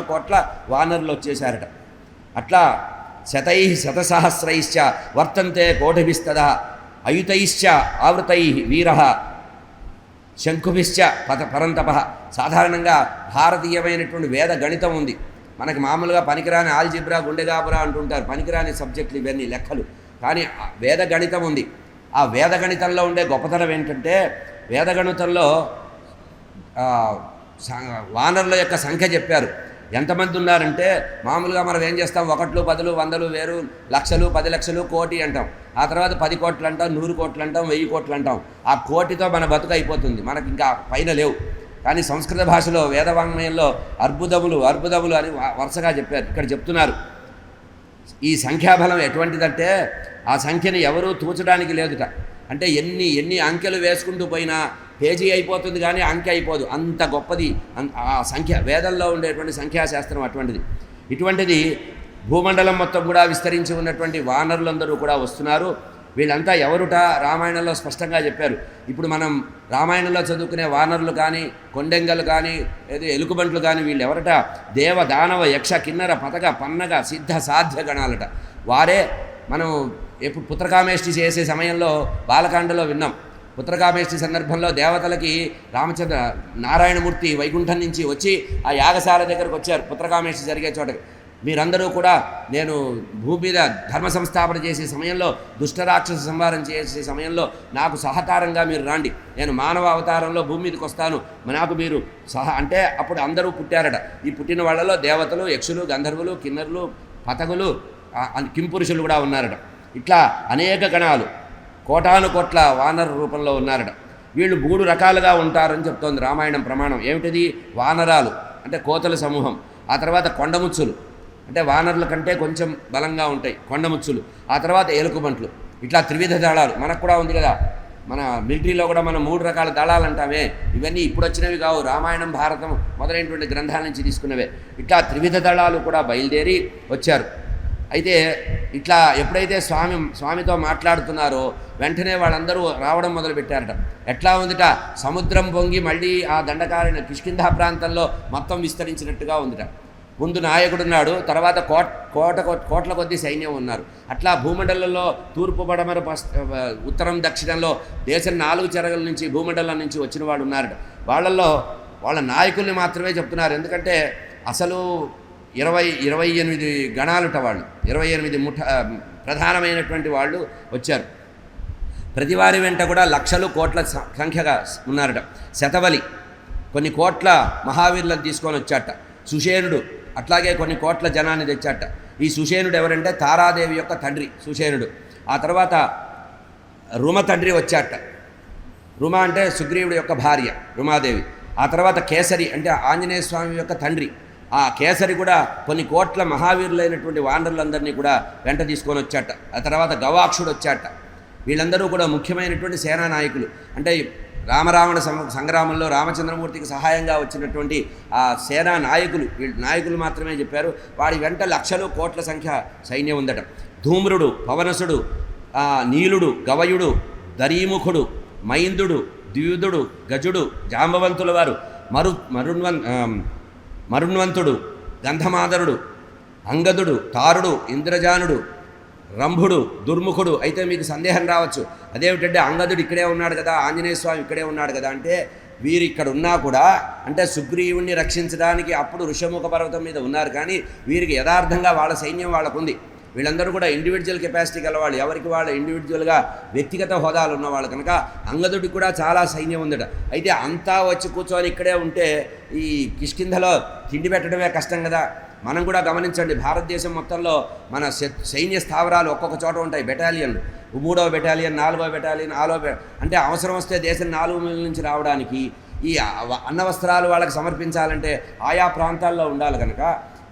కోటాను కోట్ల వానరులు వచ్చేసారట అట్లా శతై శతసహస్రైశ్చ వర్తంతే కోటిభిస్తద అయుతైశ్చ ఆవృతై వీర శంకుభిశ్చ పత పరంతప. సాధారణంగా భారతీయమైనటువంటి వేద గణితం ఉంది. మనకి మామూలుగా పనికిరాని ఆల్జిబ్రా గుండెగాబురా అంటుంటారు. పనికిరాని సబ్జెక్టులు ఇవన్నీ లెక్కలు. కానీ వేద గణితం ఉంది. ఆ వేద గణితంలో ఉండే గొప్పతనం ఏంటంటే వేద గణితంలో వానర్ల వానరుల యొక్క సంఖ్య చెప్పారు. ఎంతమంది ఉన్నారంటే మామూలుగా మనం ఏం చేస్తాం? ఒకట్లు పదులు వందలు వేరు లక్షలు పది లక్షలు కోటి అంటాం. ఆ తర్వాత పది కోట్లు అంటాం నూరు కోట్లు అంటాం వెయ్యి కోట్లు అంటాం. ఆ కోటితో మన బతుకు అయిపోతుంది. మనకి ఇంకా పైన లేవు. కానీ సంస్కృత భాషలో వేదవాంగ్మయంలో అర్బుదములు అర్బుదములు అని వరుసగా చెప్పారు. ఇక్కడ చెప్తున్నారు. ఈ సంఖ్యాబలం ఎటువంటిదంటే ఆ సంఖ్యను ఎవరూ తూచడానికి లేదుట. అంటే ఎన్ని ఎన్ని అంకెలు వేసుకుంటూ పోయినా పేజీ అయిపోతుంది కానీ అంకె అయిపోదు. అంత గొప్పది. అన్- ఆ సంఖ్య వేదంలో ఉండేటువంటి సంఖ్యాశాస్త్రం అటువంటిది. ఇటువంటిది భూమండలం మొత్తం కూడా విస్తరించి ఉన్నటువంటి వానరులందరూ కూడా వస్తున్నారు. వీళ్ళంతా ఎవరుట? రామాయణంలో స్పష్టంగా చెప్పారు. ఇప్పుడు మనం రామాయణంలో చదువుకునే వానరులు కానీ కొండెంగలు కానీ ఏదో ఎలుకబంట్లు కానీ వీళ్ళు ఎవరట దేవ దానవ యక్ష కిన్నర పతక పన్నగ సిద్ధ సాధ్య గణాలట. వారే మనం ఎప్పుడు పుత్రకామేష్టి చేసే సమయంలో బాలకాండలో విన్నాం. పుత్రకామేష్టి సందర్భంలో దేవతలకి రామచంద్ర నారాయణమూర్తి వైకుంఠం నుంచి వచ్చి ఆ యాగశాల దగ్గరకు వచ్చారు. పుత్రకామేష్టి జరిగే చోటకి. మీరందరూ కూడా నేను భూమి మీద ధర్మ సంస్థాపన చేసే సమయంలో దుష్టరాక్షస సంహారం చేసే సమయంలో నాకు సహకారంగా మీరు రాండి. నేను మానవ అవతారంలో భూమి మీదకి వస్తాను. నాకు మీరు సహ అంటే అప్పుడు అందరూ పుట్టారట. ఈ పుట్టిన వాళ్ళలో దేవతలు యక్షులు గంధర్వులు కిన్నరులు పతగులు కింపురుషులు కూడా ఉన్నారట. ఇట్లా అనేక గణాలు. కోటాను కోట్ల వానర రూపంలో ఉన్నారట. వీళ్ళు మూడు రకాలుగా ఉంటారని చెప్తోంది రామాయణం ప్రమాణం. ఏమిటిది? వానరాలు అంటే కోతల సమూహం. ఆ తర్వాత కొండముచ్చులు. అంటే వానరుల కంటే కొంచెం బలంగా ఉంటాయి కొండముచ్చులు. ఆ తర్వాత ఎలుకబంట్లు. ఇట్లా త్రివిధ దళాలు. మనకు కూడా ఉంది కదా. మన మిలిటరీలో కూడా మనం మూడు రకాల దళాలు అంటామే. ఇవన్నీ ఇప్పుడు వచ్చినవి కావు. రామాయణం భారతం మొదలైనటువంటి గ్రంథాల నుంచి తీసుకున్నవే. ఇట్లా త్రివిధ దళాలు కూడా బయలుదేరి వచ్చారు. అయితే ఇట్లా ఎప్పుడైతే స్వామి స్వామితో మాట్లాడుతున్నారో వెంటనే వాళ్ళందరూ రావడం మొదలుపెట్టారట. ఎట్లా ఉందిట? సముద్రం పొంగి మళ్ళీ ఆ దండకారిన కిష్కింధా ప్రాంతంలో మొత్తం విస్తరించినట్టుగా ఉందిట. ముందు నాయకుడున్నాడు తర్వాత కోట కోట కోట్ల కొద్ది సైన్యం ఉన్నారు. అట్లా భూమండలంలో తూర్పు పడమర ఉత్తరం దక్షిణంలో దేశం నాలుగు చెరగల నుంచి భూమండలం నుంచి వచ్చిన వాళ్ళు ఉన్నారట. వాళ్ళల్లో వాళ్ళ నాయకుల్ని మాత్రమే చెప్తున్నారు. ఎందుకంటే అసలు ఇరవై ఇరవై ఎనిమిది గణాలుట వాళ్ళు ఇరవై ఎనిమిది ముఠ ప్రధానమైనటువంటి వాళ్ళు వచ్చారు. ప్రతి వారి వెంట కూడా లక్షలు కోట్ల సంఖ్యగా ఉన్నారట. శతవలి కొన్ని కోట్ల మహావీరులను తీసుకొని వచ్చాట సుషేనుడు అట్లాగే కొన్ని కోట్ల జనాన్ని తెచ్చాట ఈ సుషేనుడు ఎవరంటే తారాదేవి యొక్క తండ్రి సుషేనుడు. ఆ తర్వాత రుమ తండ్రి వచ్చాట రుమ అంటే సుగ్రీవుడి యొక్క భార్య రుమాదేవి. ఆ తర్వాత కేసరి అంటే ఆంజనేయ స్వామి యొక్క తండ్రి. ఆ కేసరి కూడా కొన్ని కోట్ల మహావీరులైనటువంటి వానరులందరినీ కూడా వెంట తీసుకొని వచ్చాట. ఆ తర్వాత గవాక్షుడు వచ్చాట. వీళ్ళందరూ కూడా ముఖ్యమైనటువంటి సేనా నాయకులు. అంటే రామరావణ సం- సంగ్రామంలో రామచంద్రమూర్తికి సహాయంగా వచ్చినటువంటి ఆ సేనా నాయకులు. వీళ్ళు నాయకులు మాత్రమే చెప్పారు. వాడి వెంట లక్షలు కోట్ల సంఖ్య సైన్యం ఉందట. ధూమ్రుడు పవనసుడు నీలుడు గవయుడు దరీముఖుడు మైందుడు ద్యూదుడు గజుడు జాంబవంతుల వారు. మరు మరుణ్వన్ మరుణ్వంతుడు గంధమాదరుడు అంగదుడు తారుడు ఇంద్రజానుడు రంభుడు దుర్ముఖుడు అయితే మీకు సందేహం రావచ్చు. అదేమిటంటే అంగదుడు ఇక్కడే ఉన్నాడు కదా ఆంజనేయ స్వామి ఇక్కడే ఉన్నాడు కదా అంటే వీరు ఇక్కడ ఉన్నా కూడా అంటే సుగ్రీవుణ్ణి రక్షించడానికి అప్పుడు ఋషముఖ పర్వతం మీద ఉన్నారు కానీ వీరికి యథార్థంగా వాళ్ళ సైన్యం వాళ్ళకుంది. వీళ్ళందరూ కూడా ఇండివిజువల్ కెపాసిటీ గలవాళ్ళు. ఎవరికి వాళ్ళ ఇండివిజువల్గా వ్యక్తిగత హోదాలు ఉన్నవాళ్ళు కనుక అంగదుడికి కూడా చాలా సైన్యం ఉందట. అయితే అంతా వచ్చి కూర్చొని ఇక్కడే ఉంటే ఈ కిష్కింధలో తిండి పెట్టడమే కష్టం కదా. మనం కూడా గమనించండి భారతదేశం మొత్తంలో మన సైన్య స్థావరాలు ఒక్కొక్క చోట ఉంటాయి. బెటాలియన్లు మూడవ బెటాలియన్ నాలుగవ బెటాలియన్ ఆరో అంటే అవసరం వస్తే దేశం నాలుగు మిల్ నుంచి రావడానికి ఈ అన్నవస్త్రాలు అన్న వస్త్రాలు వాళ్ళకి సమర్పించాలంటే ఆయా ప్రాంతాల్లో ఉండాలి కనుక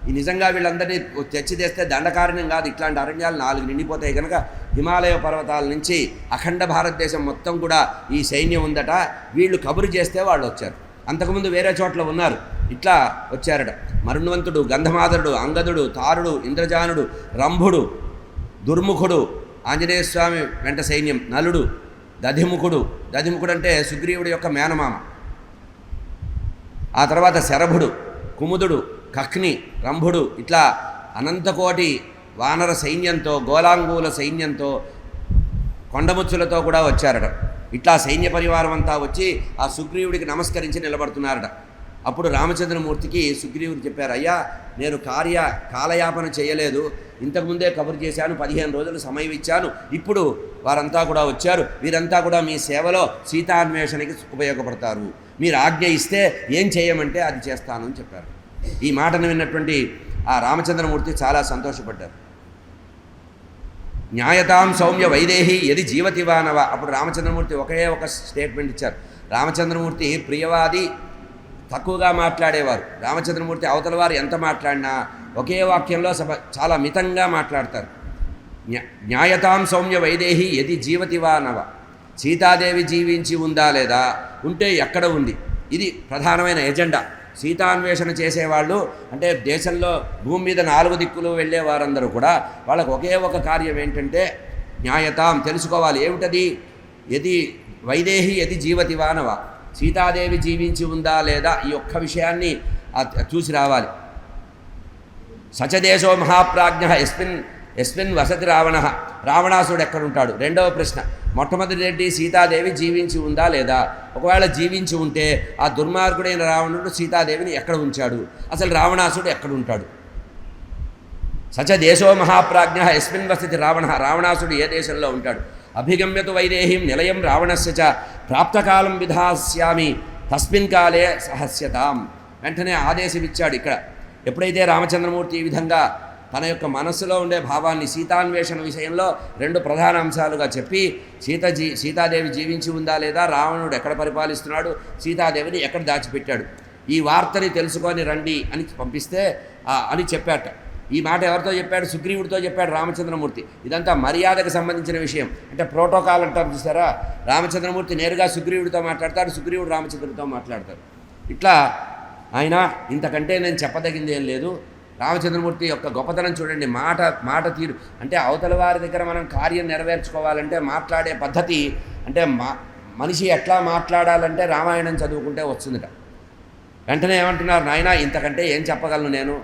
ఈ నిజంగా వీళ్ళందరినీ తెచ్చి తెస్తే దండకారణ్యం కాదు. ఇట్లాంటి అరణ్యాలు నాలుగు నిండిపోతాయి కనుక హిమాలయ పర్వతాల నుంచి అఖండ భారతదేశం మొత్తం కూడా ఈ సైన్యం ఉందట. వీళ్ళు కబురు చేస్తే వాళ్ళు వచ్చారు. అంతకుముందు వేరే చోట్ల ఉన్నారు. ఇట్లా వచ్చారట. మరుణవంతుడు గంధమాధరుడు అంగదుడు తారుడు ఇంద్రజానుడు రంభుడు దుర్ముఖుడు ఆంజనేయ స్వామి వెంట సైన్యం నలుడు దధిముఖుడు. దధిముఖుడు అంటే సుగ్రీవుడి యొక్క మేనమామ. ఆ తర్వాత శరభుడు కుముదుడు కఖ్ని రంభుడు ఇట్లా అనంతకోటి వానర సైన్యంతో గోలాంగూల సైన్యంతో కొండముచ్చులతో కూడా వచ్చారట. ఇట్లా సైన్య పరివారం అంతా వచ్చి ఆ సుగ్రీవుడికి నమస్కరించి నిలబడుతున్నారట. అప్పుడు రామచంద్రమూర్తికి సుగ్రీవుడు చెప్పారు అయ్యా నేను కార్య కాలయాపన చేయలేదు. ఇంతకుముందే కబురు చేశాను పదిహేను రోజులు సమయం ఇచ్చాను. ఇప్పుడు వారంతా కూడా వచ్చారు. వీరంతా కూడా మీ సేవలో సీతాన్వేషణకి ఉపయోగపడతారు. మీరు ఆజ్ఞ ఇస్తే ఏం చేయమంటే అది చేస్తాను అని చెప్పారు. ఈ మాటను విన్నటువంటి ఆ రామచంద్రమూర్తి చాలా సంతోషపడ్డారు. న్యాయతాం సౌమ్య వైదేహి ఎది జీవతివానవ అప్పుడు రామచంద్రమూర్తి ఒకే ఒక స్టేట్మెంట్ ఇచ్చారు. రామచంద్రమూర్తి ప్రియవాది తక్కువగా మాట్లాడేవారు. రామచంద్రమూర్తి అవతల వారు ఎంత మాట్లాడినా ఒకే వాక్యంలో సభ చాలా మితంగా మాట్లాడతారు. న్యాయతాం సౌమ్య వైదేహి ఎది జీవతివానవ సీతాదేవి జీవించి ఉందా లేదా? ఉంటే ఎక్కడ ఉంది? ఇది ప్రధానమైన ఎజెండా. సీతాన్వేషణ చేసేవాళ్ళు అంటే దేశంలో భూమి మీద నాలుగు దిక్కులు వెళ్ళే వారందరూ కూడా వాళ్ళకు ఒకే ఒక కార్యం ఏంటంటే న్యాయతాం తెలుసుకోవాలి. ఏమిటది? ఎది వైదేహి ఎది జీవతి వానవ? సీతాదేవి జీవించి ఉందా లేదా? ఈ ఒక్క విషయాన్ని చూసి రావాలి. సచదేశో మహాప్రాజ్ఞ ఎస్మిన్ ఎస్మిన్ వసతి రావణ. రావణాసుడు ఎక్కడుంటాడు? రెండవ ప్రశ్న. మొట్టమొదటి రెడ్డి సీతాదేవి జీవించి ఉందా లేదా? ఒకవేళ జీవించి ఉంటే ఆ దుర్మార్గుడైన రావణుడు సీతాదేవిని ఎక్కడ ఉంచాడు? అసలు రావణాసుడు ఎక్కడ ఉంటాడు సచ దేశో మహాప్రాజ్ఞ ఎస్మిన్ వసతి రావణ. రావణాసుడు ఏ దేశంలో ఉంటాడు? అభిగమ్యతు వైదేహీం నిలయం రావణస్య చ. ప్రాప్తకాలం విధాస్యామి. తస్మిన్ కాలే సహస్యతాం. వెంటనే ఆదేశం ఇచ్చాడు ఇక్కడ. ఎప్పుడైతే రామచంద్రమూర్తి ఈ విధంగా తన యొక్క మనస్సులో ఉండే భావాన్ని సీతాన్వేషణ విషయంలో రెండు ప్రధాన అంశాలుగా చెప్పి సీత జీ సీతాదేవి జీవించి ఉందా లేదా రావణుడు ఎక్కడ పరిపాలిస్తున్నాడు సీతాదేవిని ఎక్కడ దాచిపెట్టాడు? ఈ వార్తని తెలుసుకొని రండి అని పంపిస్తే అని చెప్పాట. ఈ మాట ఎవరితో చెప్పాడు? సుగ్రీవుడితో చెప్పాడు రామచంద్రమూర్తి. ఇదంతా మర్యాదకు సంబంధించిన విషయం. అంటే ప్రోటోకాల్ అంటారు చూసారా? రామచంద్రమూర్తి నేరుగా సుగ్రీవుడితో మాట్లాడతాడు సుగ్రీవుడు రామచంద్రుడితో మాట్లాడతాడు. ఇట్లా ఆయన ఇంతకంటే నేను చెప్పదగింది ఏం లేదు. రామచంద్రమూర్తి యొక్క గొప్పతనం చూడండి మాట మాట తీరు. అంటే అవతల వారి దగ్గర మనం కార్యం నెరవేర్చుకోవాలంటే మాట్లాడే పద్ధతి అంటే మా మనిషి ఎట్లా మాట్లాడాలంటే రామాయణం చదువుకుంటే వస్తుందిట. వెంటనే ఏమంటున్నారు నాయన ఇంతకంటే ఏం చెప్పగలను నేను?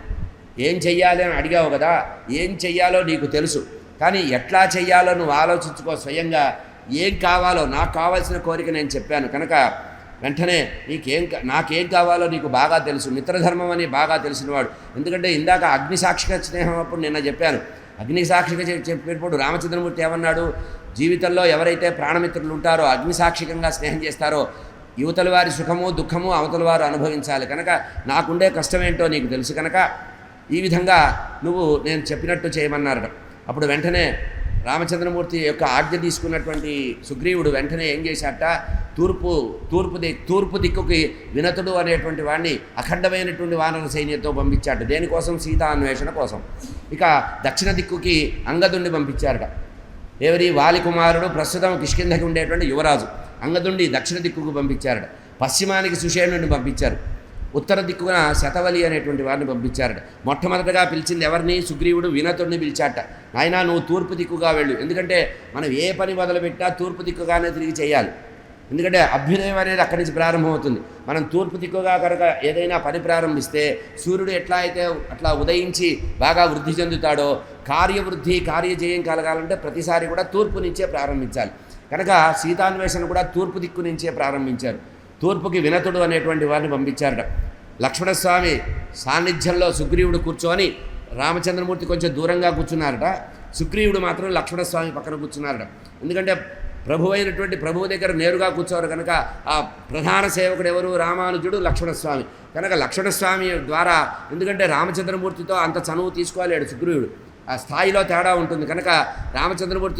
ఏం చెయ్యాలి అని అడిగావు కదా ఏం చెయ్యాలో నీకు తెలుసు. కానీ ఎట్లా చెయ్యాలో నువ్వు ఆలోచించుకో స్వయంగా. ఏం కావాలో నాకు కావాల్సిన కోరిక నేను చెప్పాను. కనుక వెంటనే నీకేం నాకేం కావాలో నీకు బాగా తెలుసు. మిత్రధర్మం అని బాగా తెలిసినవాడు. ఎందుకంటే ఇందాక అగ్నిసాక్షిక స్నేహం అప్పుడు నిన్న చెప్పాను. అగ్నిసాక్షిగా సాక్షిక చెప్పినప్పుడు రామచంద్రమూర్తి ఏమన్నాడు? జీవితంలో ఎవరైతే ప్రాణమిత్రులు ఉంటారో అగ్నిసాక్షికంగా స్నేహం చేస్తారో యువతల వారి సుఖము దుఃఖము అవతల వారు అనుభవించాలి. కనుక నాకుండే కష్టం ఏంటో నీకు తెలుసు కనుక ఈ విధంగా నువ్వు నేను చెప్పినట్టు చేయమన్నారట. అప్పుడు వెంటనే రామచంద్రమూర్తి యొక్క ఆజ్ఞ తీసుకున్నటువంటి సుగ్రీవుడు వెంటనే ఏం చేశాట తూర్పు తూర్పు ది తూర్పు దిక్కుకి వినతుడు అనేటువంటి వాడిని అఖండమైనటువంటి వానర సైన్యంతో పంపించాట దేనికోసం? సీతా అన్వేషణ కోసం. ఇక దక్షిణ దిక్కుకి అంగదుండి పంపించారట. ఎవరి? వాలి కుమారుడు ప్రస్తుతం కిష్కింధకి ఉండేటువంటి యువరాజు. అంగదుండి దక్షిణ దిక్కుకు పంపించారట. పశ్చిమానికి సుషేణుడిని పంపించారు. ఉత్తర దిక్కున శతవలి అనేటువంటి వారిని పంపించారట. మొట్టమొదటగా పిలిచింది ఎవరిని? సుగ్రీవుడు వినతుడిని పిలిచాట నాయనా నువ్వు తూర్పు దిక్కుగా వెళ్ళు. ఎందుకంటే మనం ఏ పని మొదలుపెట్టా తూర్పు దిక్కుగానే తిరిగి చేయాలి. ఎందుకంటే అభ్యుదయం అనేది అక్కడి నుంచి ప్రారంభమవుతుంది. మనం తూర్పు దిక్కుగా కనుక ఏదైనా పని ప్రారంభిస్తే సూర్యుడు ఎట్లా అయితే అట్లా ఉదయించి బాగా వృద్ధి చెందుతాడో కార్యవృద్ధి కార్యజయం కలగాలంటే ప్రతిసారి కూడా తూర్పు నుంచే ప్రారంభించాలి. కనుక సీతాన్వేషణ కూడా తూర్పు దిక్కు నుంచే ప్రారంభించారు. తూర్పుకి వినతుడు అనేటువంటి వారిని పంపించారట. లక్ష్మణస్వామి సాన్నిధ్యంలో సుగ్రీవుడు కూర్చొని రామచంద్రమూర్తి కొంచెం దూరంగా కూర్చున్నారట. సుగ్రీవుడు మాత్రం లక్ష్మణస్వామి పక్కన కూర్చున్నారట. ఎందుకంటే ప్రభు అయినటువంటి ప్రభువు దగ్గర నేరుగా కూర్చోరు కనుక ఆ ప్రధాన సేవకుడు ఎవరు? రామానుజుడు లక్ష్మణస్వామి. కనుక లక్ష్మణస్వామి ద్వారా ఎందుకంటే రామచంద్రమూర్తితో అంత చనువు తీసుకోలేడు సుగ్రీవుడు. ఆ స్థాయిలో తేడా ఉంటుంది. కనుక రామచంద్రమూర్తి